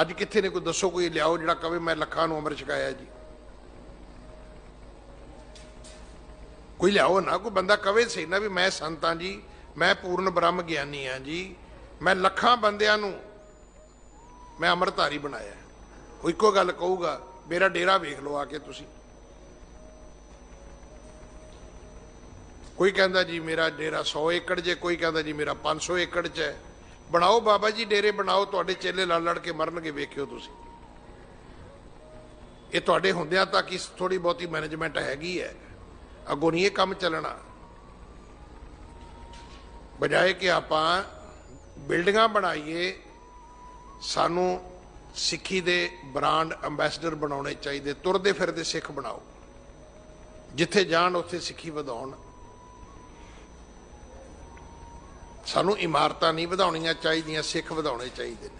ਅੱਜ ਕਿੱਥੇ ਨੇ ਕੋਈ ਦੱਸੋ ਕੋਈ ਲਿਆਓ ਜਿਹੜਾ ਕਵੇ ਮੈਂ ਲੱਖਾਂ ਨੂੰ ਅੰਮ੍ਰਿਤ ਛਕਾਇਆ ਜੀ। ਕੋਈ ਲਿਆਓ ਨਾ, ਕੋਈ ਬੰਦਾ ਕਵੇ ਸਹੀ ਨਾ ਵੀ ਮੈਂ ਸੰਤਾਂ ਜੀ, ਮੈਂ ਪੂਰਨ ਬ੍ਰਹਮ ਗਿਆਨੀ ਆ ਜੀ, ਮੈਂ ਲੱਖਾਂ ਬੰਦਿਆਂ ਨੂੰ ਮੈਂ ਅੰਮ੍ਰਿਤਧਾਰੀ ਬਣਾਇਆ। ਉਹ ਇੱਕੋ ਗੱਲ ਕਹੂਗਾ, ਮੇਰਾ ਡੇਰਾ ਵੇਖ ਲਓ ਆ ਕੇ ਤੁਸੀਂ। ਕੋਈ ਕਹਿੰਦਾ ਜੀ ਮੇਰਾ ਡੇਰਾ 100 ਏਕੜ ਜੇ ਕੋਈ ਕਹਿੰਦਾ ਜੀ ਮੇਰਾ 500 ਏਕੜ ਚ ਹੈ। ਬਣਾਓ ਬਾਬਾ ਜੀ, ਡੇਰੇ ਬਣਾਓ, ਤੁਹਾਡੇ ਚੇਲੇ ਲੜ ਲੜ ਕੇ ਮਰਨਗੇ, ਵੇਖਿਓ ਤੁਸੀਂ। ਇਹ ਤੁਹਾਡੇ ਹੁੰਦਿਆਂ ਤੱਕ ਇਸ ਥੋੜੀ ਬਹੁਤੀ ਮੈਨੇਜਮੈਂਟ ਹੈਗੀ ਹੈ। ਅੱਗੋਂ ਨਹੀਂ ਇਹ ਕੰਮ ਚੱਲਣਾ। ਬਜਾਏ ਕਿ ਆਪਾਂ ਬਿਲਡਿੰਗਾਂ ਬਣਾਈਏ, ਸਾਨੂੰ ਸਿੱਖੀ ਦੇ ਬ੍ਰਾਂਡ ਐਮਬੈਸਡਰ ਬਣਾਉਣੇ ਚਾਹੀਦੇ, ਤੁਰਦੇ ਫਿਰਦੇ ਸਿੱਖ ਬਣਾਓ। ਜਿੱਥੇ ਜਾਣ, ਉੱਥੇ ਸਿੱਖੀ ਵਧਾਉਣ। ਸਾਨੂੰ ਇਮਾਰਤਾਂ ਨਹੀਂ ਵਧਾਉਣੀਆਂ ਚਾਹੀਦੀਆਂ ਸਿੱਖ ਵਧਾਉਣੇ ਚਾਹੀਦੇ ਨੇ।